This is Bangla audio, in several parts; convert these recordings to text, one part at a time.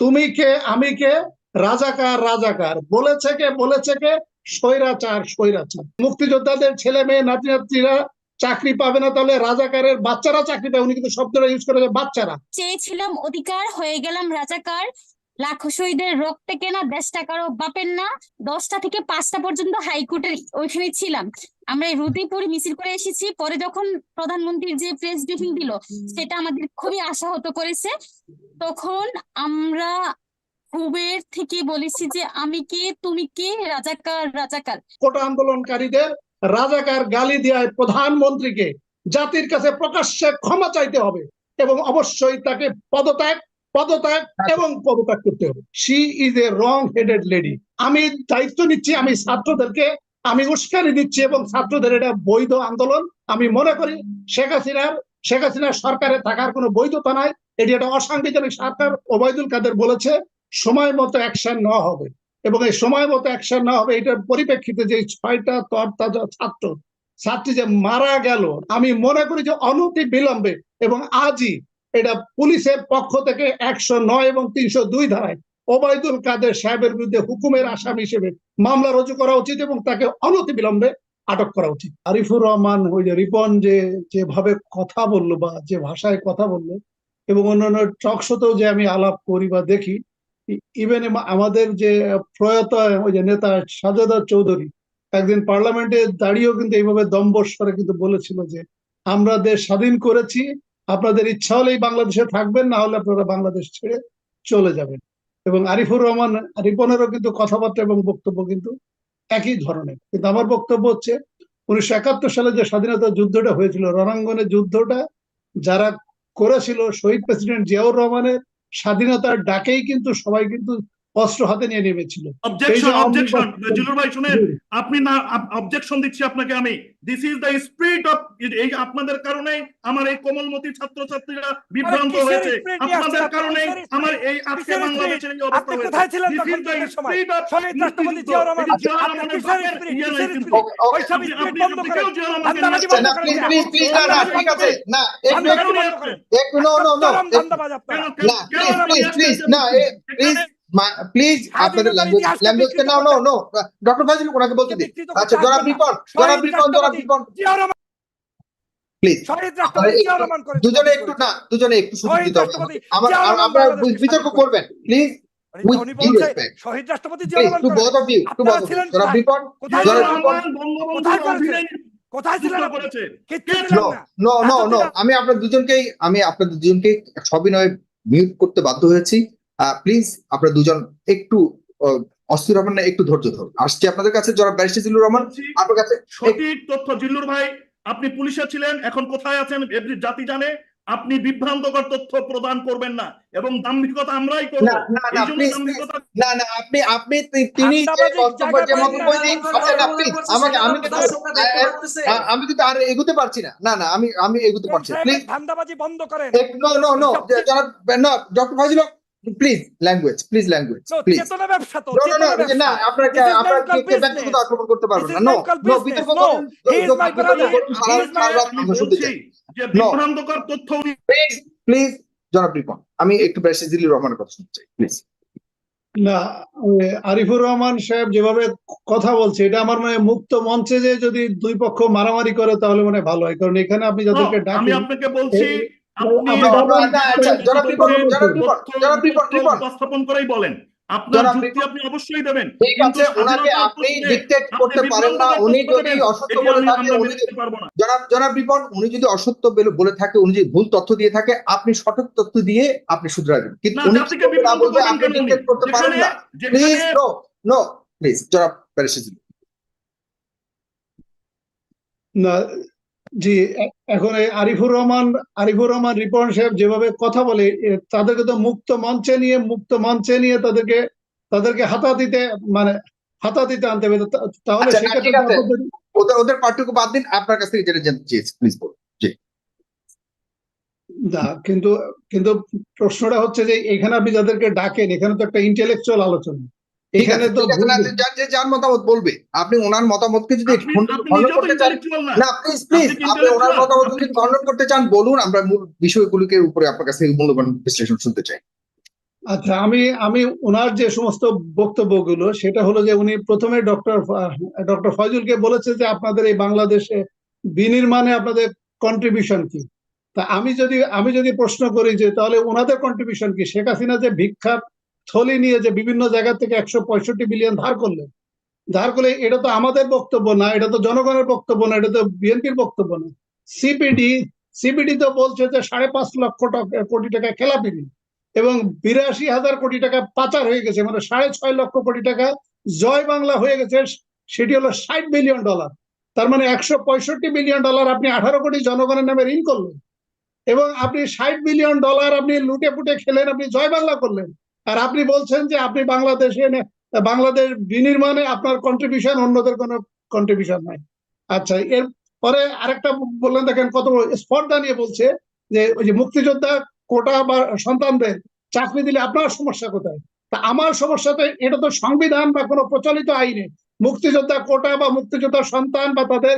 তুমি কে, আমি কে? রাজাকার রাজাকার। বলেছে কে বলেছে কে? স্বৈরাচার স্বৈরাচার। মুক্তিযোদ্ধাদের ছেলে মেয়ে, নাতি নাতনিরা চাকরি পাবে না, তাহলে রাজাকারের বাচ্চারা চাকরি পাবে। উনি কিন্তু শব্দটা ইউজ করে বাচ্চারা। চেয়েছিলাম অধিকার, হয়ে গেলাম রাজাকার। লাখো শহীদের রক্তে কেনা দেশটা কারও বাপের না। দশটা থেকে পাঁচটা পর্যন্ত হাইকোর্টের ওইখানে ছিলাম। আমরা রুটি রুদিপুর মিছিল করে এসেছি। পরে যখন প্রধানমন্ত্রীর যে প্রেস ব্রিফিং দিল, সেটা আমাদের খুবই আশাহত করেছে। তখন আমরা খুবের থেকে বলেছি যে, আমি কে? তুমি কে? রাজাকার রাজাকার। কোটা আন্দোলনকারীদের রাজাকার গালি দেওয়ায় প্রধানমন্ত্রীকে জাতির কাছে প্রকাশ্যে ক্ষমা চাইতে হবে এবং অবশ্যই তাকে পদত্যাগ পদত্যাগ এবং পদত্যাগ করতে হবে। She is a wrong headed lady আমি দায়িত্ব নিচ্ছি, আমি ছাত্রদেরকে আমি উস্কানি দিচ্ছি এবং ছাত্রদের এটা বৈধ আন্দোলন। আমি মনে করি শেখ হাসিনার শেখ হাসিনার সরকারে থাকার কোনো বৈধতা নাই। এটি একটা অসাংবিধানিক সরকার ওবায়দুল কাদের বলেছে, সময় মতো অ্যাকশন নেওয়া হবে। এবং এই সময় মতো অ্যাকশন নেওয়া হবে, এটার পরিপ্রেক্ষিতে যে ছয়টা তরতাজা ছাত্র, ছাত্রী যে মারা গেল, আমি মনে করি যে অনতি বিলম্বে এবং আজই এটা পুলিশের পক্ষ থেকে একশো নয় এবং তিনশো দুই ধারায় ওবায়দুল কাদের সাহেবের বিরুদ্ধে হুকুমের আসামি হিসেবে মামলা রুজু করা উচিত এবং তাকে অনতি বিলম্বে আটক করা উচিত। আরিফুর রহমান ওই যে রিপন যে যেভাবে কথা বলল বা যে ভাষায় কথা বলল এবং অন্যান্য টক শোতেও যে আমি আলাপ করি বা দেখি ইভেন আমাদের যে প্রয়াত ওই যে নেতা সাজেদা চৌধুরী একদিন পার্লামেন্টে দাঁড়িয়েও কিন্তু এইভাবে দম্বস্বরে কিন্তু বলেছিল যে, আমরা দেশ স্বাধীন করেছি, আপনাদের ইচ্ছা হলেই বাংলাদেশে থাকবেন, না হলে আপনারা বাংলাদেশ ছেড়ে চলে যাবেন। এবং আরিফুর রহমান রিপনেরও কিন্তু কথাবার্তা এবং বক্তব্য কিন্তু একই ধরনের। কিন্তু আমার বক্তব্য হচ্ছে, উনিশশো একাত্তর সালে যে স্বাধীনতা যুদ্ধটা হয়েছিল রণাঙ্গনে যুদ্ধটা যারা করেছিল, শহীদ প্রেসিডেন্ট জিয়াউর রহমানের স্বাধীনতার ডাকেই কিন্তু সবাই কিন্তু অস্ত্র হাতে নিয়ে নেমেছিল। অবজেকশন অবজেকশন জিলুর ভাই শুনেন আপনি না অবজেকশন দিচ্ছি আপনাকে আমি। This is the spirit of এই আপনাদের কারণে আমার এই কোমলমতি ছাত্রছাত্রীরা বিভ্রান্ত হয়েছে। আপনাদের কারণে আমার এই আজকে বাংলাদেশের এই অবস্থা হয়েছে। কোথায় ছিলেন this is the spirit of শহীদ রাষ্ট্রপতি জিয়াউর রহমান আপনি কিসের spirit? কিসের spirit? ওইসব বন্ধ করেন। প্লিজ প্লিজ প্লিজ না না ঠিক আছে। না একটু একটু নো নো নো। না প্লিজ প্লিজ না প্লিজ প্লিজ আপনাদের ল্যাঙ্গুয়েজ ল্যাঙ্গুয়েজকে না নো নো ডক্টর ফাজিল ওনাকে বলতে দিন আচ্ছা করতে জনাব আসবেন না। রিপন জনাব রিপন জনাব রিপন প্লিজ শহীদ রাষ্ট্রপতি জিয়াউর রহমান করেছেন। দুজনে একটু না দুজনে একটু সুযোগ দিতে হবে আমার বাংলাদেশকে বিতর্ক করবেন। প্লিজ. শহীদ রাষ্ট্রপতি আপনারা আমি আপনার দুজনকেই আমি আপনাদের দুজনকে সবিনয়ে মিউট করতে বাধ্য হয়েছি প্লিজ আপনারা দুজন একটু অস্থির হবেন না একটু ধৈর্য ধরুন। আসছি আপনাদের কাছে যারা ব্যারিস্টার জিল্লুর রহমান। আপনার কাছে সঠিক তথ্য জিল্লুর ভাই আপনি পুলিশে ছিলেন এখন কোথায় আছেন এভরি জাতি জানে আপনি বিভ্রান্তকর তথ্য প্রদান করবেন না এবং দাম্ভিকতা আমরাই করব। না না না দাম্ভিকতা না না আপনি আপনি তিনি যে বক্তব্য যে মন্তব্য দিন না। আচ্ছা না আমাকে আমি আমি কিন্তু আর এগোতে পারছি না। না না আমি আমি এগোতে পারছি না। প্লিজ ধান্দাবাজি বন্ধ করেন। নো নো নো জনাব না doctor Fazil please language please language please চেতনা ব্যবসা তো নো নো নো না ব্যবসা। আপনারা আপনারা কে- কে ব্যক্তিগত business. আক্রমণ করতে পারবেন না। নো নো বিতর্ক করুন সারা রাত আমি আমরা শুনতে চাই। যে বিভ্রান্তকর তথ্য উনি প্লিজ প্লিজ জনাব রিপন আমি একটু জিল্লুর রহমানের কথা শুনতে চাই প্লিজ না আরিফুর রহমান সাহেব যেভাবে কথা বলছে এটা আমার মানে মুক্ত মঞ্চে যে যদি দুই পক্ষ মারামারি করে তাহলে মানে ভালো হয়। কারণ এখানে আপনি যাদেরকে No, আমি আপনাকে বলছি আপনি আমরা- আমরা- না, জনাব রিপন, জনাব রিপন, তথ্য- জনাব রিপন, তথ্য রিপন। উপস্থাপন করেই বলেন। আপনার যুক্তি আপনি অবশ্যই দেবেন। ঠিক আছে ওনাকে আপনি প্রশ্নে করতে পারেন না উনি যদি অসত্য বলে থাকে উনি মেনে নিতে পারব না। জনাব জনাব রিপন উনি যদি অসত্য বলে থাকে উনি যদি ভুল তথ্য দিয়ে থাকে আপনি সঠিক তথ্য দিয়ে আপনি শুধরাবেন। কিন্তু উনি না বলবে আপনি কেন করতে পারেন না। প্লিজ নো নো প্লিজ জনাব ব্যারিস্টার না জি এখন আরিফুর রহমান আরিফুর রহমান রিপন সাহেব যেভাবে কথা বলে তাদেরকে তো মুক্ত মঞ্চে নিয়ে মুক্ত মঞ্চে নিয়ে তাদেরকে তাদেরকে হাতাহাতিতে মানে হাতাহাতিতে আনতে হবে। তাহলে আচ্ছা, ওদের ওদের পার্টটুকু বাদ দিন আপনার কাছ থেকে যেটা জানতে চেয়েছি প্লিজ বলুন। না কিন্তু কিন্তু প্রশ্নটা হচ্ছে যে এখানে আপনি যাদেরকে ডাকেন এখানে তো একটা ইন্টেলেকচুয়াল আলোচনা। এখানে তো যার যে যার মতামত বলবে আপনি ওনার মতামতকে যদি খণ্ডন করতে চান না। না প্লিজ প্লিজ আপনি আপনি ওনার মতামত যদি খণ্ডন করতে চান বলুন আমরা মূল বিষয়গুলিকে উপরে আপনার কাছে মূল্যবান বিশ্লেষণ শুনতে চাই। আচ্ছা আমি আমি ওনার যে সমস্ত বক্তব্যগুলো সেটা হলো যে উনি প্রথমে ডক্টর ডক্টর ফয়জুলকে বলেছে যে আপনাদের এই বাংলাদেশে বিনির্মাণে আপনাদের কন্ট্রিবিউশন কি? তা আমি যদি আমি যদি প্রশ্ন করি যে তাহলে ওনাদের কন্ট্রিবিউশন কি? শেখ হাসিনা যে ভিক্ষার থলি নিয়ে যে বিভিন্ন জায়গা থেকে একশো পঁয়ষট্টি বিলিয়ন ধার করলেন। ধার করলে এটা তো আমাদের বক্তব্য না, এটা তো জনগণের বক্তব্য না, এটা তো বিএনপির বক্তব্য না। সিপিডি সিপিডি তো বলছে যে সাড়ে পাঁচ লক্ষ কোটি টাকা খেলাপি এবং বিরাশি হাজার কোটি টাকা পাচার হয়ে গেছে মানে সাড়ে ছয় লক্ষ কোটি টাকা জয় বাংলা হয়ে গেছে, সেটি হলো ষাট বিলিয়ন ডলার। তার মানে একশো পঁয়ষট্টি বিলিয়ন ডলার আপনি আঠারো কোটি জনগণের নামে ঋণ করলেন এবং আপনি ষাট বিলিয়ন ডলার আপনি লুটে পুটে খেলেন, আপনি জয় বাংলা করলেন। আর আপনি বলছেন যে আপনি বাংলাদেশে বাংলাদেশ বিনির্মাণে আপনার কন্ট্রিবিউশন অন্যদের কোনো কন্ট্রিবিউশন নাই। আচ্ছা এর পরে আরেকটা বললেন দেখেন কত স্পর্ধা নিয়ে বলছে যে ওই যে মুক্তিযোদ্ধা কোটা বা সন্তানদের চাকরি দিলে আপনার সমস্যা কোথায়? তা আমার সমস্যা তো এটা তো সংবিধান বা কোনো প্রচলিত আইনে মুক্তিযোদ্ধা কোটা বা মুক্তিযোদ্ধা সন্তান বা তাদের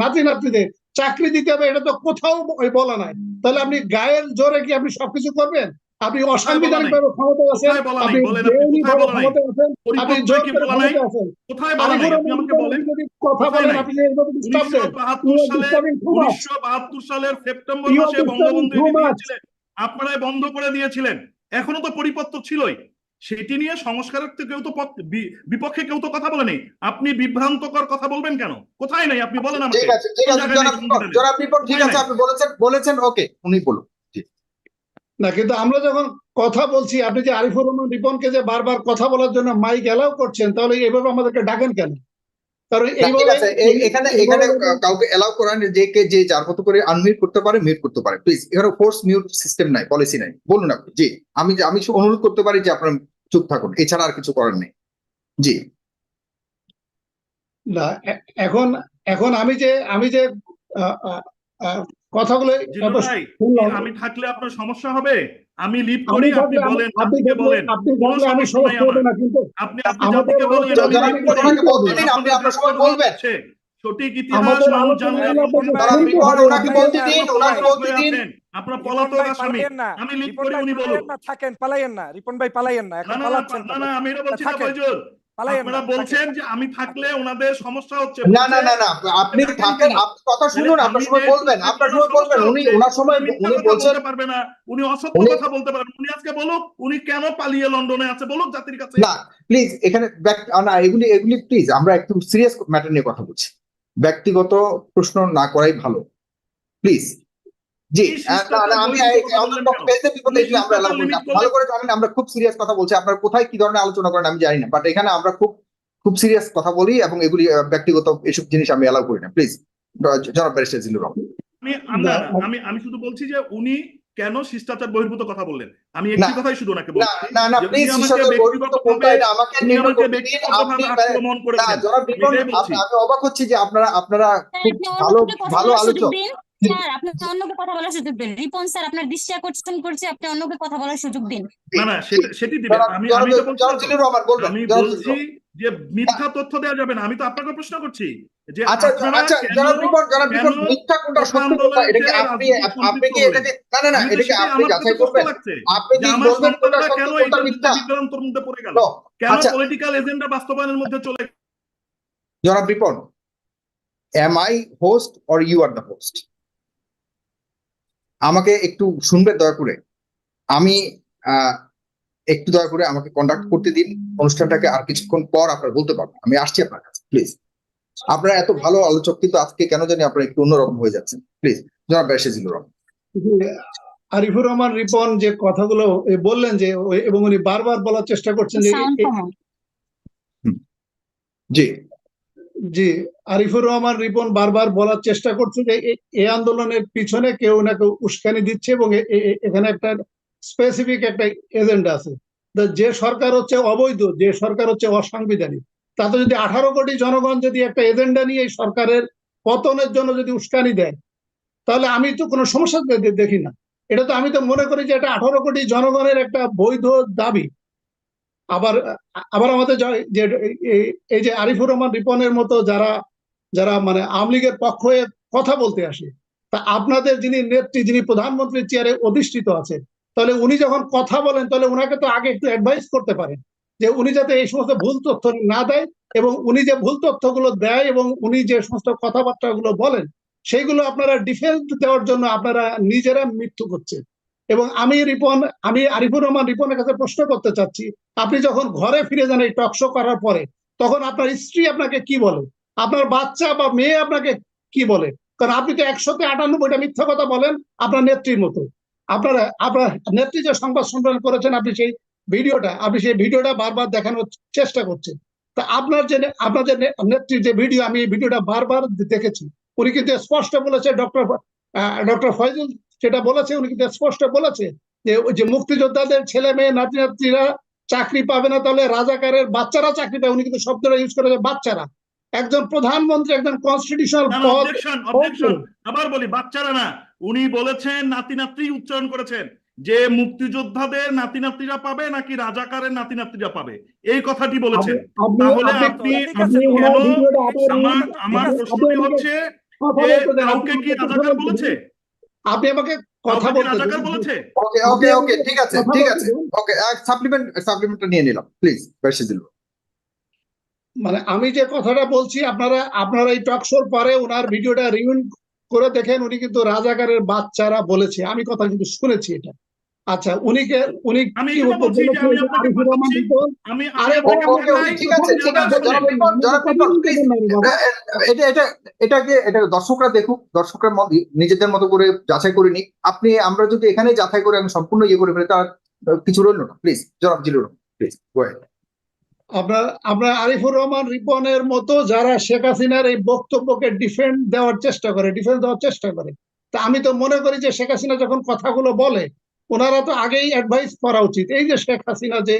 নাতি নাতনিদের চাকরি দিতে হবে, এটা তো কোথাও বলা নাই। তাহলে আপনি গায়ের জোরে কি আপনি সবকিছু করবেন? আপনি অসাংবিধানিক ভাবে ক্ষমতা আছেন কোথায় বলা নাই? আপনি বেআইনি ভাবে ক্ষমতা আছেন আপনি পরিপত্রে জোর করে ক্ষমতা আছেন। কোথায় বলা নাই? আপনি আমাকে বলেন। যদি কথা বলেন আপনি এভাবে disturb উনিশশো দেন। বাহাত্তর You are সালে disturbing too much. উনিশশো বাহাত্তর সালের সেপ্টেম্বর মাসে বঙ্গবন্ধু. দিয়েছিলেন আপনারাই বন্ধ করে দিয়েছিলেন। এখনও তো পরিপত্র ছিলই। সেটি নিয়ে সংস্কারের তো কেউ তো পক- বিপক্ষে কেউ তো কথা বলেনি। আপনি বিভ্রান্তকর কথা বলবেন কেন? কোথায় নাই? আপনি বলেন আমাকে। ঠিক আছে ঠিক আছে জনাব ঠিক আছে আপনি বলেছেন বলেছেন ওকে উনি বলুন না কিন্তু আমরা যখন কথা বলছি আপনি যে আরিফুর রহমান রিপনকে যে বারবার কথা বলার জন্য মাইক অ্যালাউ করছেন তাহলে এইভাবে আমাদেরকে ডাকেন কেন? কারণ এখানে এখানে কাউকে এলাও করেন যে কে যে যার মতো করে আনমিউট করতে পারে মিউট করতে পারে। প্লিজ এখানে ফোর্স মিউট সিস্টেম নাই পলিসি নাই। বলুন আপনি জি আমি আমি অনুরোধ করতে পারি যে আপনার চুপ থাকুন এছাড়া আর কিছু করার নেই। জি। না এখন এখন আমি যে আমি যে কথাগুলো আমি থাকলে আপনার সমস্যা হবে? আমি লিভ করি আপনি বলেন আপনি বলেন। আপনি থাকলে আমি সমস্যা হবে না কিন্তু আপনি আপনি জাতিকে বলেন আপনি আপনার সময় বলবেন। সঠিক ইতিহাস মানুষ জানলে ওনাকে বলতে দিন ওনাকে বলতে দিন। আপনারা পলাতক ভাই আসামি না। আমি লিভ করি উনি বলুন থাকেন পালাইয়েন না রিপন ভাই পালাইয়েন না না এখন পালাচ্ছেন না না আমি এটা বলছি না আপনারা বলছেন যে আমি থাকলে ওনাদের সমস্যা হচ্ছে। না না না না আপনি থাকেন থাকেন আপনি কথা শুনুন আপনার সময় বলবেন আপনার সময় বলবেন উনি ওনার সময় উনি মিথ্যা উনি কথা বলছেন বলতে পারবে না উনি অসত্য কথা বলতে পারবেন উনি আজকে বলুক উনি কেন পালিয়ে লন্ডনে আছে বলুক জাতির কাছে না প্লিজ এখানে না এগুলি এগুলি প্লিজ আমরা একটু সিরিয়াস ম্যাটার নিয়ে কথা বলছি। ব্যক্তিগত প্রশ্ন না করাই ভালো। প্লিজ জি এই আহ, না, না, আমি শিষ্টাচার এই- আমাদের বললেন পক্ষে বেঁচে বিপদে এগুলো আমরা allow করি না। শিষ্টাচার ভালো করে জানেন আমরা খুব সিরিয়াস কথা বলছি। আপনারা কোথায় কি ধরনের আলোচনা করেন আমি জানি না। বাট এখানে আমরা খুব খুব সিরিয়াস কথা বলি এবং এগুলি ব্যক্তিগত এসব জিনিস আমি অ্যালাউ করি না। প্লিজ জনাব ব্যারিস্টার জিল্লুর আমি শুধু বলছি যে উনি কেন শিষ্টাচার বহির্ভূত কথা বললেন? আমি একটি কথাই শুধু ওনাকে না বলছি না না প্লিজ আমাকে শিষ্টাচার বহির্ভূত ব্যক্তিগতভাবে- এটা আমাকে উনি করতে দিন আপনি আক্রমণ করেছেন। জনাব রিপন এটাই বলছি। আপনি- আমি অবাক হচ্ছি যে আপনারা আপনারা খুব ভালো অন্যকে ভালো বলার আলোচক। স্যার আপনি অন্যকে কথা বলার সুযোগ দিন। রিপন স্যার আপনার দৃষ্টি আকর্ষণ করছে আপনি অন্যকে কথা বলার সুযোগ দিন। না না সেটি দিবেন। আমি আমি তো বলছি আমি বলছি যে মিথ্যা তথ্য দেওয়া যাবে না। আমি তো আপনাকে প্রশ্ন করছি যে আচ্ছা আচ্ছা জনাব রিপন জনাব রিপন মিথ্যা কোনটা সত্য কোনটা? এটাকে আপনি আপনি কি এটাকে না না না এটাকে আপনি যাচাই করবেন। আপনি কি বলবেন কোনটা সত্য কেন কোনটা মিথ্যা? বিভ্রান্তর মধ্যে পড়ে গেল? কেন আচ্ছা। পলিটিক্যাল এজেন্ডা বাস্তবায়নের মধ্যে চলে জনাব Ripon am I host or you are the host আমাকে একটু শুনবে দয়া করে। আমি আহ, একটু দয়া করে আমাকে কন্ডাক্ট করতে দিন। অনুষ্ঠানটাকে আর কিছুক্ষণ পর আপনারা বলতে পারবেন আমি আসছি আপনার কাছে প্লিজ আপনারা এত ভালো আলোচক কিন্তু আজকে কেন জানি আপনারা একটু অন্যরকম হয়ে যাচ্ছেন। প্লিজ জনাব ব্যাসিজুল রহমান। আরিফুর রহমান রিপন যে কথাগুলো বললেন যে এবং উনি বারবার বলার চেষ্টা করছেন যে জি। জি, আরিফুর রহমান রিপন বারবার বলার চেষ্টা করছে যে এই আন্দোলনের পিছনে কেউ না কেউ উস্কানি দিচ্ছে এবং এখানে একটা স্পেসিফিক একটা এজেন্ডা আছে। যে সরকার হচ্ছে অবৈধ, যে সরকার হচ্ছে অসাংবিধানিক, তাতে যদি আঠারো কোটি জনগণ যদি একটা এজেন্ডা নিয়ে এই সরকারের পতনের জন্য যদি উস্কানি দেয়, তাহলে আমি তো কোনো সমস্যা দেখি না। এটা তো আমি তো মনে করি যে এটা আঠারো কোটি জনগণের একটা বৈধ দাবি। আবার আবার আমাদের যে এই- যে আরিফুর রহমান রিপনের মতো যারা যারা মানে আওয়ামী লীগের পক্ষ হয়ে কথা বলতে আসে, তা আপনাদের যিনি নেত্রী, যিনি প্রধানমন্ত্রীর চেয়ারে অধিষ্ঠিত আছে, তাহলে উনি যখন কথা বলেন, তাহলে উনাকে তো আগে একটু অ্যাডভাইস করতে পারেন, যে উনি যাতে এই সমস্ত ভুল তথ্য না দেয় এবং উনি যে ভুল তথ্যগুলো দেয় এবং উনি যে সমস্ত কথাবার্তাগুলো বলেন, সেইগুলো আপনারা ডিফেন্স দেওয়ার জন্য আপনারা নিজেরা মৃত্যু করছেন। এবং আমি রিপন, আমি আরিফুর রহমান রিপনের কাছে প্রশ্ন করতে চাচ্ছি, আপনি যখন ঘরে ফিরে যান এই টক টকশো করার পরে, তখন আপনার স্ত্রী আপনাকে কি বলে? আপনার বাচ্চা বা মেয়ে আপনাকে কি বলে? কারণ আপনি তো একশোতে আটানব্বইটা মিথ্যা কথা বলেন আপনার নেত্রীর মতো। আপনার আপনার নেত্রী যে সংবাদ সম্মেলন করেছেন, আপনি সেই ভিডিওটা, আপনি সেই ভিডিওটা বারবার দেখানোর চেষ্টা করছেন। তা আপনার যে আপনার যে নেত্রীর যে ভিডিও, আমি এই ভিডিওটা বারবার দেখেছি। উনি কিন্তু স্পষ্ট বলেছে, ডক্টর ডক্টর ফয়জুল যেটা বলেছে উনি কিন্তু স্পষ্ট বলেছে যে ওই যে মুক্তিযোদ্ধাদের ছেলে মেয়ে নাতি নাতনিরা চাকরি পাবে না তাহলে রাজাকারের বাচ্চারা চাকরি পাবে। উনি কিন্তু শব্দটা ইউজ করেছে বাচ্চারা। একজন প্রধানমন্ত্রী একজন কনস্টিটিউশনাল পদ। আবার বলি বাচ্চারা না উনি বলেছেন নাতি নাতনি উচ্চারণ করেছেন যে মুক্তিযোদ্ধাদের নাতি নাতনিরা পাবে নাকি রাজাকারের নাতি নাতনিরা পাবে? এই কথাটি বলেছেন। তাহলে আপনি আমার প্রশ্নটি হচ্ছে কাউকে কি রাজাকার বলেছে। আপনি আমাকে কথা বলতে বলেছে? ওকে ওকে ওকে ঠিক আছে ঠিক আছে। ওকে সাপ্লিমেন্ট সাপ্লিমেন্টটা নিয়ে নিলাম প্লিজ বেশিদুল মানে আমি যে কথাটা বলছি আপনারা আপনারা এই টক শোর পরে ওনার ভিডিওটা রিউন করে দেখেন উনি কিন্তু রাজাকারের বাচ্চারা বলেছে। আমি কথা কিন্তু শুনেছি এটা। আচ্ছা উনিকে উনি আমি বলছি যে আমি আপনাকে। রিপন আমি আরে ঠিক আছে, আপনি ঠিক আছে। এটা এটা এটাকে এটা দর্শকরা দেখুক দর্শকরা নিজেদের মতো করে যাচাই করে নিক। আপনি আমরা যদি এখানে যাচাই করে আমি সম্পূর্ণ ইয়ে করে ফেলি তার কিছু রইল না। প্লিজ জনাব জিলুর প্লিজ আপনার আপনার আরিফুর রহমান রিপনের মতো যারা শেখ হাসিনার এই বক্তব্যকে ডিফেন্ড দেওয়ার চেষ্টা করে ডিফেন্স দেওয়ার চেষ্টা করে। তা আমি তো মনে করি যে শেখ হাসিনা যখন কথাগুলো বলে ওনারা তো আগেই অ্যাডভাইস করা উচিত। এই যে শেখ হাসিনা যে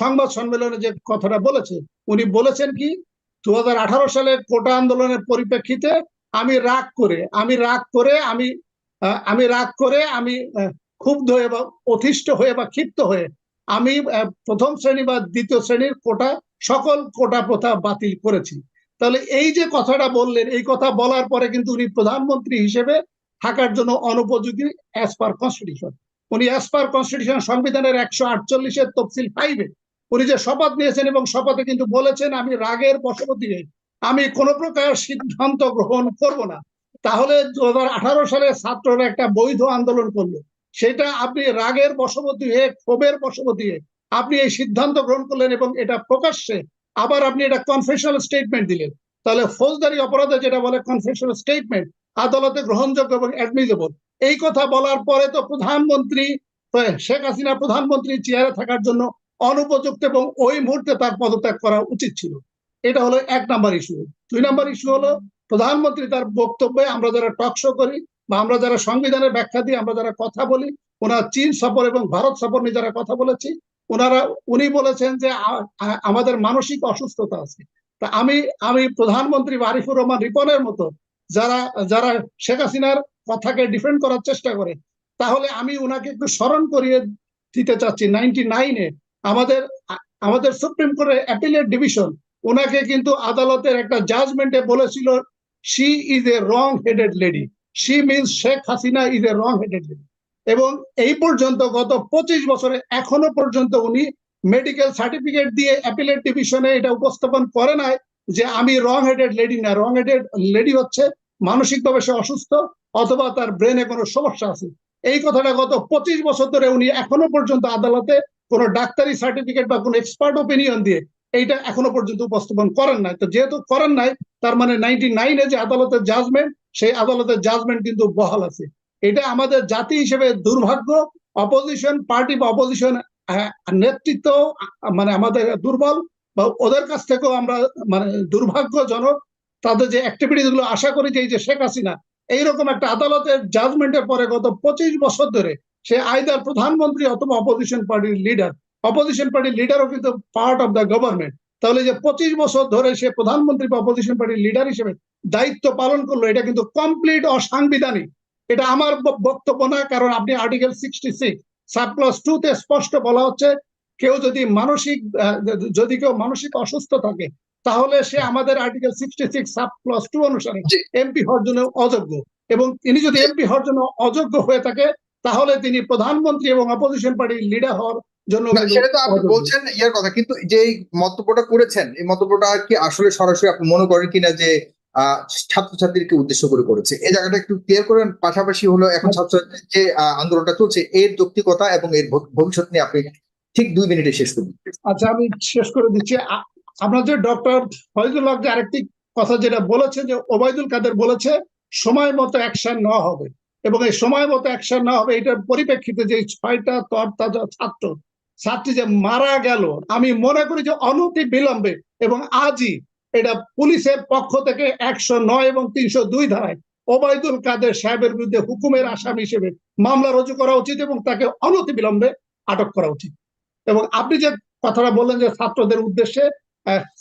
সংবাদ সম্মেলনে যে কথাটা বলেছে, উনি বলেছেন কি দু সালে কোটা আন্দোলনের পরিপ্রেক্ষিতে আমি রাগ করে, আমি রাগ করে, আমি আমি রাগ করে, আমি ক্ষুব্ধ হয়ে বা অতিষ্ঠ হয়ে বা ক্ষিপ্ত হয়ে আমি প্রথম শ্রেণি বা দ্বিতীয় শ্রেণির কোটা, সকল কোটা প্রথা বাতিল করেছি। তাহলে এই যে কথাটা বললেন, এই কথা বলার পরে কিন্তু উনি প্রধানমন্ত্রী হিসেবে থাকার জন্য অনুপযোগী অ্যাজ পার কনস্টিটিউশন উনি অ্যাজ পার কনস্টিটিউশন সংবিধানের একশো আটচল্লিশের তফসিল ফাইভে উনি যে শপথ নিয়েছেন এবং শপথে কিন্তু বলেছেন, আমি রাগের বশবর্তী আমি কোনো প্রকার সিদ্ধান্ত গ্রহণ করব না। তাহলে দু সালে ছাত্ররা একটা বৈধ আন্দোলন করল। সেটা আপনি রাগের বশবর্তী হয়ে, ক্ষোভের বশবর্তী হয়ে আপনি এই সিদ্ধান্ত গ্রহণ করলেন এবং এটা প্রকাশ্যে আবার আপনি এটা কনফেশনাল স্টেটমেন্ট দিলেন। তাহলে ফৌজদারি অপরাধে যেটা বলে কনফেশনাল স্টেটমেন্ট আদালতে গ্রহণযোগ্য এবং অ্যাডমিটেবল এই কথা বলার পরে তো প্রধানমন্ত্রী, শেখ হাসিনা প্রধানমন্ত্রী চেয়ারে থাকার জন্য অনুপযুক্ত এবং ওই মুহূর্তে তার পদত্যাগ করা উচিত ছিল। এটা হলো এক নাম্বার ইস্যু দুই নাম্বার ইস্যু হলো প্রধানমন্ত্রী তার বক্তব্যে আমরা যারা টক শো করি বা আমরা যারা সংবিধানের ব্যাখ্যা দিই, আমরা যারা কথা বলি, ওনার চীন সফর এবং ভারত সফর নিয়ে যারা কথা বলেছি, ওনারা, উনি বলেছেন যে আমাদের মানসিক অসুস্থতা আছে। তা আমি আমি প্রধানমন্ত্রী আরিফুর রহমান রিপনের মতো যারা যারা শেখ হাসিনার কথাকে ডিফেন্ড করার চেষ্টা করে। তাহলে আমি ওনাকে একটু স্মরণ করিয়ে দিতে চাচ্ছি। নাইনটি নাইনে আমাদের আমাদের সুপ্রিম কোর্টের অ্যাপিলেট ডিভিশন ওনাকে কিন্তু আদালতের একটা জাজমেন্টে বলেছিল she is a wrong headed lady she means Sheikh Hasina is a wrong headed lady এবং এই পর্যন্ত গত পঁচিশ বছরে এখনও পর্যন্ত উনি মেডিকেল সার্টিফিকেট দিয়ে অ্যাপিলেট ডিভিশনে এটা উপস্থাপন করে নাই যে আমি রং হেডেড লেডি না। রং হেডেড লেডি হচ্ছে মানসিকভাবে সে অসুস্থ অথবা তার ব্রেনে কোনো সমস্যা আছে। এই কথাটা গত পঁচিশ বছর ধরে উনি এখনও পর্যন্ত আদালতে কোনো ডাক্তারি সার্টিফিকেট বা কোনো এক্সপার্ট ওপিনিয়ন দিয়ে এইটা এখনও পর্যন্ত উপস্থাপন করেন নাই। তো যেহেতু করেন নাই, তার মানে নাইনটি নাইনে যে আদালতের জাজমেন্ট সেই আদালতের জাজমেন্ট কিন্তু বহাল আছে। এটা আমাদের জাতি হিসেবে দুর্ভাগ্য অপোজিশন পার্টি বা অপোজিশন নেতৃত্ব মানে আমাদের দুর্বল বা ওদের কাছ থেকেও আমরা মানে দুর্ভাগ্যজনক তাদের যে অ্যাক্টিভিটিসগুলো আশা করি যে এই যে শেখ হাসিনা এইরকম একটা আদালতের জাজমেন্টের পরে গত পঁচিশ বছর ধরে সে আইদার প্রধানমন্ত্রী অথবা অপোজিশন পার্টির লিডার অপোজিশন পার্টির লিডারও কিন্তু পার্ট অফ দ্য গভর্নমেন্ট তাহলে যে পঁচিশ বছর ধরে সে প্রধানমন্ত্রী বা অপোজিশন পার্টির লিডার হিসেবে দায়িত্ব পালন করল, এটা কিন্তু কমপ্লিট অসাংবিধানিক। এটা আমার বক্তব্য না কারণ আপনি article sixty six sub clause two তে স্পষ্ট বলা হচ্ছে, কেউ যদি মানসিক যদি কেউ মানসিক অসুস্থ থাকে তাহলে সে আমাদের article sixty six sub clause two অনুসারে এমপি হওয়ার জন্য অযোগ্য। এবং তিনি যদি এমপি হওয়ার জন্য অযোগ্য হয়ে থাকে তাহলে তিনি প্রধানমন্ত্রী এবং অপোজিশন পার্টির লিডার হওয়ার জন্য সেটা তো আপনি বলছেন ইয়ার কথা। কিন্তু যে মন্তব্যটা করেছেন এই মন্তব্যটা কি আসলে সরাসরি আপনি মনে করেন কিনা যে ছাত্রছাত্রীকে উদ্দেশ্য করে করেছে? এই জায়গাটা একটু ক্লিয়ার করেন পাশাপাশি হলো এখন ছাত্রছাত্রীর যে আন্দোলনটা চলছে এর যৌক্তিকতা এবং এর ভবিষ্যৎ নিয়ে আপনি ঠিক দুই মিনিটে শেষ করুন আচ্ছা আমি শেষ করে দিচ্ছি। আ- আপনার যে ডক্টর ফয়জুল্লাহ যে আরেকটি কথা যেটা বলেছে যে ওবায়দুল কাদের বলেছে, সময় মতো অ্যাকশন নেওয়া হবে। এবং এই সময় মতো অ্যাকশন নেওয়া হবে, এটার পরিপ্রেক্ষিতে যে ছয়টা তরতাজা ছাত্র, ছাত্রী যে মারা গেল, আমি মনে করি যে অনতি বিলম্বে এবং আজই এটা পুলিশের পক্ষ থেকে একশো নয় এবং তিনশো দুই ধারায় ওবায়দুল কাদের সাহেবের বিরুদ্ধে হুকুমের আসামি হিসেবে মামলা রুজু করা উচিত এবং তাকে অনতি বিলম্বে আটক করা উচিত। এবং আপনি যে কথাটা বললেন যে ছাত্রদের উদ্দেশ্যে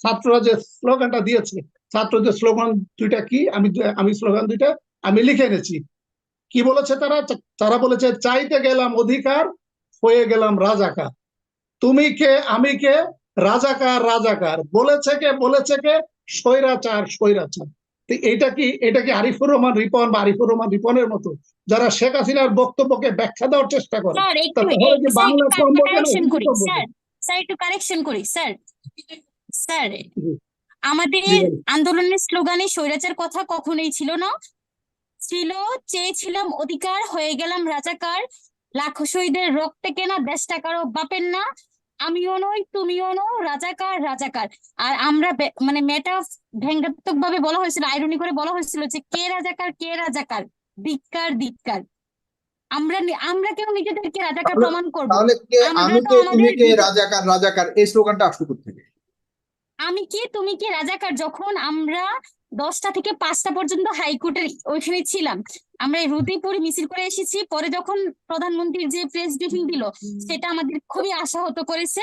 ছাত্ররা যে স্লোগানটা দিয়েছে ছাত্রদের স্লোগান দুইটা কি? আমি আমি স্লোগান দুইটা আমি লিখে এনেছি। কি বলেছে তারা? তারা বলেছে চাইতে গেলাম অধিকার হয়ে গেলাম রাজাকার। তুমি কে আমি কে? রাজাকার রাজাকার। বলেছে কে বলেছে কে? স্বৈরাচার স্বৈরাচার। এটা কি এটা কি আরিফুর রহমান রিপন বা আরিফুর রহমান রিপনের মতো যারা শেখ হাসিনার বক্তব্যকে ব্যাখ্যা দেওয়ার চেষ্টা করে? যে বাংলা স্যার একটু কারেকশন করি স্যার। স্যার? আমাদের আন্দোলনের স্লোগানে স্বৈরাচার কথা কখনোই ছিল না। ছিল চেয়েছিলাম অধিকার হয়ে গেলাম রাজাকার। লাখো শহীদের রক্তে কেনা দেশটা কারও বাপের না। আমিও নই তুমিও নও রাজাকার রাজাকার। আর আমরা মানে মেটা ব্যঙ্গাত্মক ভাবে বলা হয়েছিল আইরনি করে বলা হয়েছিল যে কে রাজাকার কে রাজাকার? ধিক্কার ধিক্কার। আমরা আমরা কেউ নিজেদেরকে রাজাকার প্রমাণ করব তাহলে আমি তো আমাদের রাজাকার রাজাকার? এই স্লোগানটা আসলো থেকে আমি কি, তুমি কি রাজাকার? যখন আমরা দশটা থেকে পাঁচটা পর্যন্ত হাইকোর্টের ওইখানে ছিলাম, আমরা রুদিপুর মিছিল করে এসেছি। পরে যখন প্রধানমন্ত্রীর যে প্রেস ব্রিফিং দিল, সেটা আমাদের খুবই আশাহত করেছে।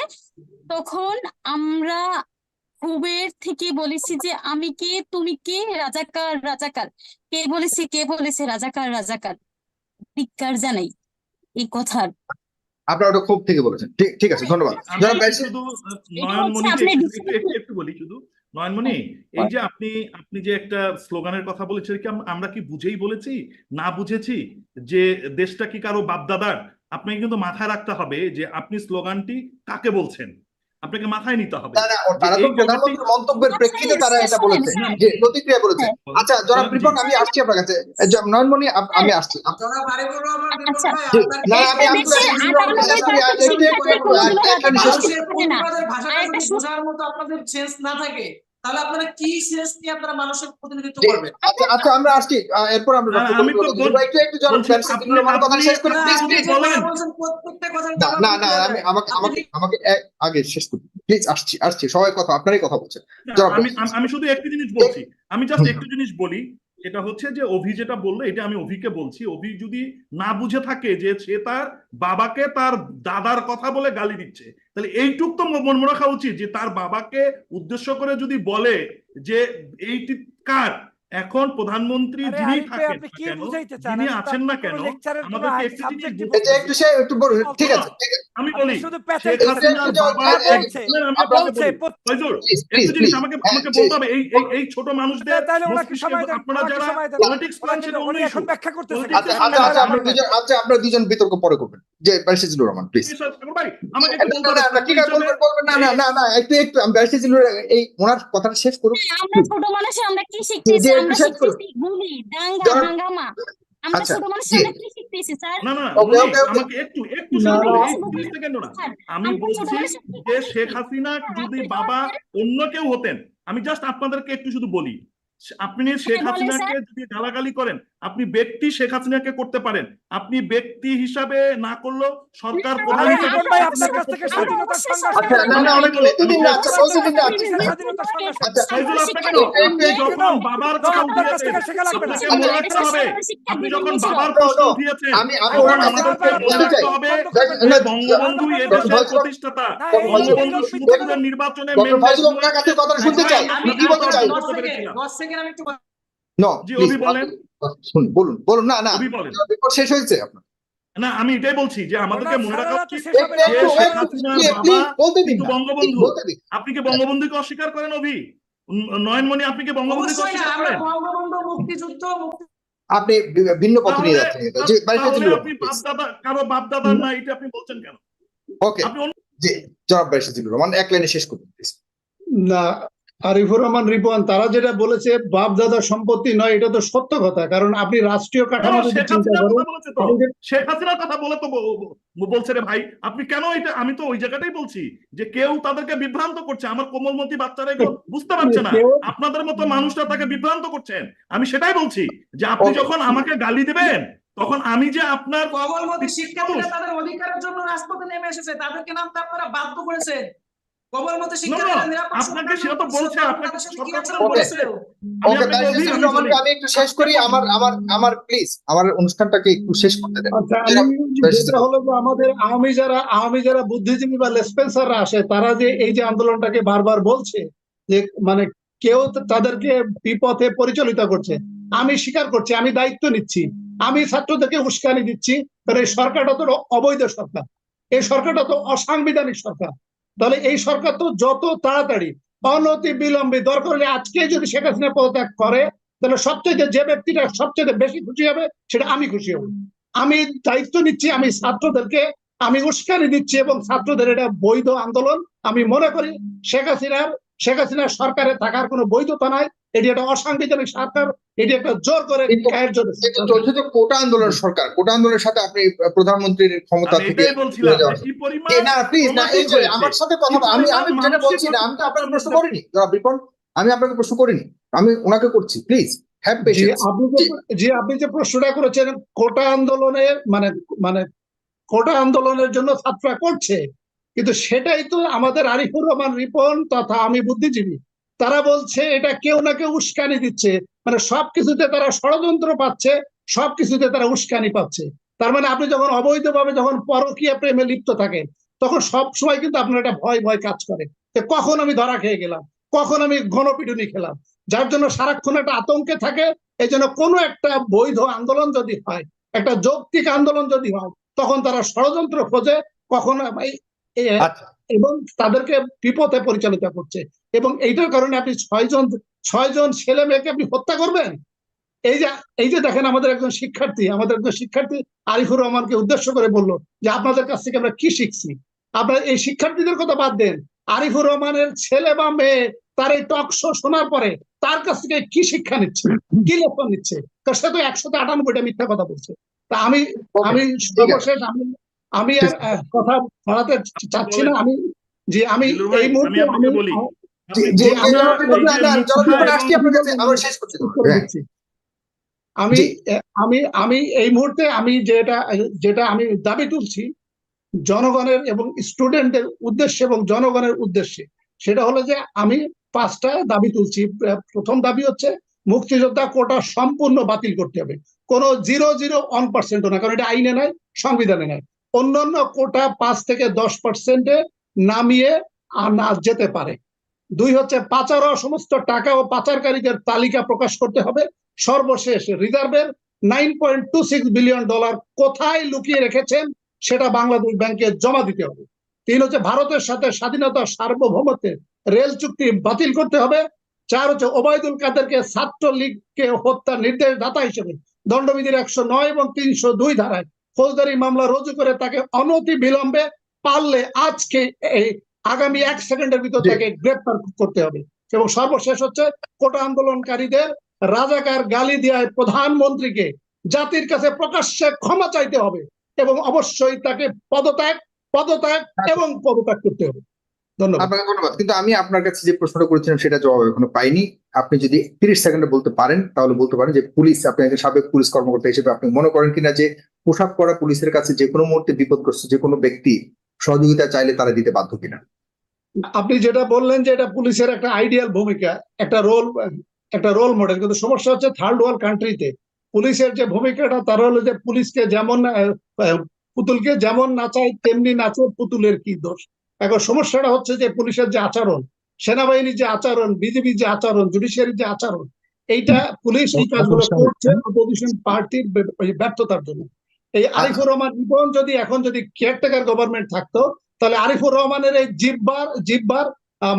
তখন আমরা খুবের থেকে বলেছি যে, আমি কে? তুমি কে? রাজাকার রাজাকার। কে বলেছে? কে বলেছে? রাজাকার রাজাকার। ধিক্কার জানাই এই কথার। আপনারা ওটা ক্ষোভ থেকে বলেছেন। ঠিক ঠিক আছে ধন্যবাদ। একটু বলি শুধু। নয়নমণি এই যে আপনি আপনি যে একটা স্লোগানের কথা বলেছেন কি আমরা কি বুঝেই বলেছি? না বুঝেছি? যে দেশটা কি কারও বাপদাদার? আপনাকে কিন্তু মাথায় রাখতে হবে যে আপনি স্লোগানটি কাকে বলছেন? আপনাকে মাথায় নিতে হবে না না তারা তো প্রধানমন্ত্রীর মন্তব্যের প্রেক্ষিতে তারা এটা বলেছে যে প্রতিক্রিয়া বলেছে। হ্যাঁ। আচ্ছা জনাব। রিপন আমি আসছি আপনার কাছে। এই যে নয়নমণি আমি আসছি। আচ্ছা। ভাই, জি, আপনার না, আমি- দেশের আমি- আপনাদের সেন্স না থাকে তাহলে আপনারা কি সেন্স নিয়ে আপনারা মানুষের প্রতিনিধিত্ব করবেন? আচ্ছা আচ্ছা আমরা আসছি। এরপর আমরা আমি তো একটু একটু কথা শেষ করে প্লিজ প্লিজ। বলেন। প্রত্যেকটা কথা না না আমি আমাকে আমাকে আমাকে এক- আগে শেষ করুন। প্লিজ আসছি আসছি। সবাই কথা আপনারই কথা বলছেন। আমি আমি- শুধু একটি জিনিস বলছি। আমি জাস্ট। একটু জিনিস বলি। এটা হচ্ছে যে অভি যেটা বলল, এটা আমি অভিকে বলছি। অভি যদি না বুঝে থাকে যে সে তার বাবাকে তার দাদার কথা বলে গালি দিচ্ছে, তাহলে এইটুক তো মন রাখা উচিত যে তার বাবাকে উদ্দেশ্য করে যদি বলে যে এইটি কার এখন প্রধানমন্ত্রী যিনি থাকেন আছেন না কেন আমাদেরকে জিনিস একটু সে একটু ঠিক আছে আমি বলি শুধু শেখ হাসিনার বাবা একটু- আপনার- জিনিস আমাকে হ্যাঁ, আমাকে বলতে হবে এই এই ছোট মানুষদের আপনারা যারা পলিটিক্স অন্য উনি এখন ব্যাখ্যা করতেছেন। Politics আচ্ছা এর আচ্ছা আচ্ছা দুজন আচ্ছা আমরা দুজন বিতর্ক পরে করবেন। যে রহমান প্লিজ না না না না না না না একটু একটু এই ওনার কথাটা শেষ করুন হ্যাঁ, আমরা ছোট মানুষ আমরা কি শিখতেছি? আমরা শিখতেছি গুলি দাঙ্গা হাঙ্গামা। আমরা ছোট মানুষ আমরা কি শিখতেছি স্যার? না না Okay, উনি okay, okay. আমাকে একটু একটু না, শুনুন না, এই 30 সেকেন্ড না আমি বলছি যে শেখ হাসিনা যদি বাবা অন্য কেউ হতেন আমি জাস্ট আপনাদেরকে একটু শুধু বলি আপনি শেখ হাসিনাকে যদি গালাগালি করেন আপনি ব্যক্তি শেখ হাসিনাকে করতে পারেন। আপনি ব্যক্তি হিসাবে না করলেও সরকার প্রধান আচ্ছা যখন বাবার কথা উঠিয়েছেন। আপনাকে মনে রাখতে হবে আপনি যখন বাবার প্রশ্ন উঠিয়েছেন আমি আমি তখন আমাদেরকে মনে রাখতে হবে বঙ্গবন্ধু এ দেশের প্রতিষ্ঠাতা বঙ্গবন্ধু সুন্দর নির্বাচনে শুনতে চাই কি বলতে চাই সেকেন্ড আমি একটু নো জি, অভি বলেন। শুনুন বলুন। বলুন না না কবি বলেন। রিপোর্ট শেষ হয়েছে আপনার? না আমি এটাই বলছি যে আমাদেরকে মনে রাখা উচিত শেষ হবে একটু না। একটু শেখ একটু হাসিনার প্লিজ, বাবা প্লিজ, বলতে দিন কিন্তু না বঙ্গবন্ধু। আপনি কি বঙ্গবন্ধুকে অস্বীকার করেন অভি? নয়নমণি আপনি কি বঙ্গবন্ধুকে অস্বীকার করেন? বঙ্গবন্ধু মুক্তিযুদ্ধ আপনি ভিন্ন পথে নিয়ে যাচ্ছেন এটা। আপনি বাপ দাদা কারও বাপ দাদার না এটা আপনি বলছেন কেন? ওকে আপনি জনাব রহমান এক লাইনে শেষ করুন. না আরিফুর রহমান রিপন তারা যেটা বলেছে বাপ দাদা সম্পত্তি নয় এটা তো সত্য কথা। কারণ আপনি রাষ্ট্রীয় কাঠামো শেখ হাসিনার কথা বলে তো বলছে রে ভাই আপনি কেন এটা আমি তো ওই জায়গাটাই বলছি যে কেউ তাদেরকে বিভ্রান্ত করছে। আমার কোমলমতি বাচ্চারা এগুলো বুঝতে পারছে না। আপনাদের মতো মানুষরা তাকে বিভ্রান্ত করছেন। আমি সেটাই বলছি যে আপনি যখন আমাকে গালি দেবেন তখন আমি যে আপনার কবলমতি শিক্ষার্থীরা তাদের অধিকারের জন্য রাজপথে নেমে এসেছে। তাদেরকে নামতে আপনারা বাধ্য করেছেন। কবলমতি শিক্ষার্থীরা নিরাপদ আপনাকে সেটা তো বলছে, তারা আপনাকে তাদের সাথে কি সরকার আচরণ Okay. করেছে? আমি ওকে আপনাকে ভাই অভিযোগ ফজলুর রহমানকে করি। আমি একটু শেষ করি আমার আমার আমার প্লিজ আমার অনুষ্ঠানটাকে একটু শেষ করতে দেন জনাব আমি ভাই যেটা হলো যে আমাদের আওয়ামী যারা আওয়ামী যারা বুদ্ধিজীবী বা লেসপেন্সাররা আসে তারা যে এই যে আন্দোলনটাকে বারবার বলছে যে মানে কেউ তাদেরকে বিপথে পরিচালিত করছে আমি স্বীকার করছি আমি দায়িত্ব নিচ্ছি আমি ছাত্রদেরকে উস্কানি দিচ্ছি কারণ এই সরকারটা তো অবৈধ সরকার এই সরকারটা তো অসাংবিধানিক সরকার তাহলে এই সরকার তো যত তাড়াতাড়ি অনতি বিলম্বে দরকার হলে আজকে যদি শেখ হাসিনা পদত্যাগ করে, তাহলে সবচেয়ে যে ব্যক্তিটা সবচেয়ে বেশি খুশি হবে, সেটা আমি খুশি হব। আমি দায়িত্ব নিচ্ছি, আমি ছাত্রদেরকে, আমি উস্কানি দিচ্ছি এবং ছাত্রদের এটা বৈধ আন্দোলন। আমি মনে করি শেখ হাসিনার শেখ হাসিনা সরকারে থাকার কোনো বৈধতা নাই। এটি একটা অসাংবিধানিক সরকার এটি একটা জোর করে চলছে তো কোটা আন্দোলন সরকার। কোটা আন্দোলনের সাথে আপনি প্রধানমন্ত্রীর ক্ষমতা থেকে না প্লিজ না এই যে আমার সাথে কথা আমি আমি যেটা বলছি না আমি তো আপনাকে প্রশ্ন করিনি। জনাব রিপন আমি আপনাকে প্রশ্ন করিনি। আমি ওনাকে করছি প্লিজ হ্যাভ পেশেন্স আপনি যে আপনি যে প্রশ্নটা করেছেন কোটা আন্দোলনের মানে মানে কোটা আন্দোলনের জন্য ছাত্ররা করছে কিন্তু সেটাই তো আমাদের আরিফুর রহমান রিপন তথা আমি বুদ্ধিজীবী। তারা বলছে, এটা কেউ না কেউ উস্কানি দিচ্ছে। মানে সবকিছুতে তারা ষড়যন্ত্র পাচ্ছে, সবকিছুতে তারা উস্কানি পাচ্ছে। তার মানে আপনি যখন অবৈধভাবে যখন পরকীয়া প্রেমে লিপ্ত থাকেন, তখন সব সময় কিন্তু আপনার একটা ভয় ভয় কাজ করে। কখন আমি ধরা খেয়ে গেলাম? কখন আমি গণপিটুনি খেলাম? যার জন্য সারাক্ষণ একটা আতঙ্কে থাকে, এই জন্য কোনো একটা বৈধ আন্দোলন যদি হয়, একটা যৌক্তিক আন্দোলন যদি হয়, তখন তারা ষড়যন্ত্র খোঁজে, কখনো এবং তাদেরকে বিপথে পরিচালিত করছে। এবং এইটার কারণে আপনি ছয়জন ছয়জন ছেলে মেয়েকে আপনি হত্যা করবেন? এই যে এই যে দেখেন আমাদের একজন শিক্ষার্থী আমাদের একজন শিক্ষার্থী আরিফুর রহমানকে উদ্দেশ্য করে বলল যে আপনাদের কাছ থেকে আমরা কি শিখছি? আপনার এই শিক্ষার্থীদের কথা বাদ দেন। আরিফুর রহমানের ছেলে বা মেয়ে তার এই টক শো শোনার পরে তার কাছ থেকে কি শিক্ষা নিচ্ছে? কি লেসন নিচ্ছে? কারণ সে তো একশোতে আটানব্বইটা মিথ্যা কথা বলছে। তা আমি আমি সর্বশেষ আমি আমি কথা বাড়াতে চাচ্ছি না। আমি যে আমি এই মুহূর্তে আমি বলি। হ্যাঁ। আমি আমি আমি এই মুহূর্তে আমি যেটা যেটা আমি দাবি তুলছি জনগণের এবং স্টুডেন্টের উদ্দেশ্যে এবং জনগণের উদ্দেশ্যে সেটা হলো যে আমি পাঁচটা দাবি তুলছি। আহ, প্রথম দাবি হচ্ছে মুক্তিযোদ্ধা কোটা সম্পূর্ণ বাতিল করতে হবে। কোনো জিরো জিরো ওয়ান পার্সেন্টও না কারণ এটা আইনে নাই সংবিধানে নাই অন্যান্য কোটা পাঁচ থেকে দশ পার্সেন্টে নামিয়ে আনা যেতে পারে। দুই হচ্ছে পাচার সমস্ত টাকা ও পাচারকারীদের তালিকা প্রকাশ করতে হবে। সর্বশেষ রিজার্ভের nine point two six billion dollar কোথায় লুকিয়ে রেখেছেন সেটা বাংলাদেশ ব্যাংকে জমা দিতে হবে। তিন হচ্ছে ভারতের সাথে স্বাধীনতা সার্বভৌমত্বের রেল চুক্তি বাতিল করতে হবে। চার হচ্ছে ওবায়দুল কাদেরকে ছাত্র লীগকে হত্যার নির্দেশ দাতা হিসেবে দণ্ডবিধির একশো নয় এবং তিনশো দুই ধারায় ফৌজদারি মামলা রুজু করে তাকে অনতি বিলম্বে পারলে আজকে এই আগামী এক সেকেন্ডের ভিতর। তাকে গ্রেপ্তার করতে হবে। এবং সর্বশেষ হচ্ছে কোটা আন্দোলনকারীদের রাজাকার গালি দেওয়ায় প্রধানমন্ত্রীকে জাতির কাছে প্রকাশ্যে ক্ষমা চাইতে হবে এবং অবশ্যই তাকে পদত্যাগ পদত্যাগ এবং পদত্যাগ করতে হবে। ধন্যবাদ। আপনাকে ধন্যবাদ। কিন্তু আমি আপনার কাছে যে প্রশ্নটা করেছিলাম সেটা জবাব এখনও পাইনি। আপনি যদি তিরিশ সেকেন্ডে বলতে পারেন তাহলে বলতে পারেন যে পুলিশ আপনি একজন সাবেক পুলিশ কর্মকর্তা হিসেবে আপনি মনে করেন কিনা যে পোশাক পরা পুলিশের কাছে যে কোনো মুহূর্তে বিপদগ্রস্ত যে কোনো ব্যক্তি সহযোগিতা চাইলে তারা দিতে বাধ্য কিনা? আপনি যেটা বললেন যে এটা পুলিশের একটা আইডিয়াল ভূমিকা একটা রোল একটা রোল মডেল কিন্তু সমস্যা হচ্ছে থার্ড ওয়ার্ল্ড কান্ট্রিতে পুলিশের যে ভূমিকাটা তার হলো যে পুলিশকে যেমন পুতুলকে যেমন নাচায় তেমনি নাচে পুতুলের কি দোষ? এখন সমস্যাটা হচ্ছে যে পুলিশের যে আচরণ সেনাবাহিনীর যে আচরণ বিজেপির যে আচরণ জুডিশিয়ারির যে আচরণ এইটা পুলিশ এই কাজগুলো করছে অপোজিশন পার্টির ব্যর্থতার জন্য। এই আরিফুর রহমান রিপন যদি এখন যদি কেয়ারটেকার গভর্নমেন্ট থাকতো তাহলে আরিফুর রহমানের এই জিব্বার জিব্বার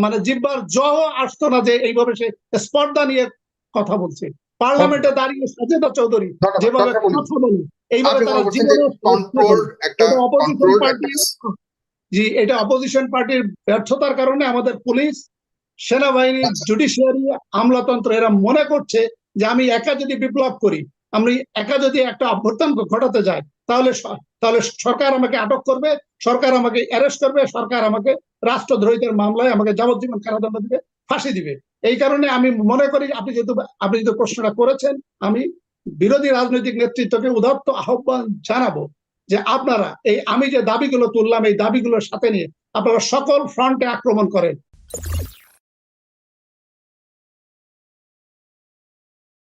মানে জিব্বার জহ আসতো না যে এইভাবে সে স্পর্ধা নিয়ে কথা বলছে। পার্লামেন্টে দাঁড়িয়ে সাজেদা চৌধুরী যেভাবে কথা বলে এইভাবে তারা জীবনে একটা এটা opposition জি এটা অপোজিশন পার্টির ব্যর্থতার কারণে আমাদের পুলিশ সেনাবাহিনী আচ্ছা। জুডিশিয়ারি আমলাতন্ত্র এরা মনে করছে যে আমি একা যদি বিপ্লব করি আমি একা যদি একটা অভ্যর্থন ঘটাতে যাই তাহলে তাহলে সরকার আমাকে আটক করবে সরকার আমাকে অ্যারেস্ট করবে সরকার আমাকে রাষ্ট্রদ্রোহিতের মামলায় আমাকে যাবজ্জীবন কারাদণ্ড দিবে ফাঁসি দিবে এই কারণে আমি মনে করি আপনি যেহেতু আপনি যেহেতু প্রশ্নটা করেছেন আমি বিরোধী রাজনৈতিক নেতৃত্বকে উদাত্ত আহ্বান জানাব যে আপনারা এই আমি যে দাবিগুলো তুললাম, এই দাবিগুলোর সাথে নিয়ে আপনারা সকল ফ্রন্টে আক্রমণ করেন।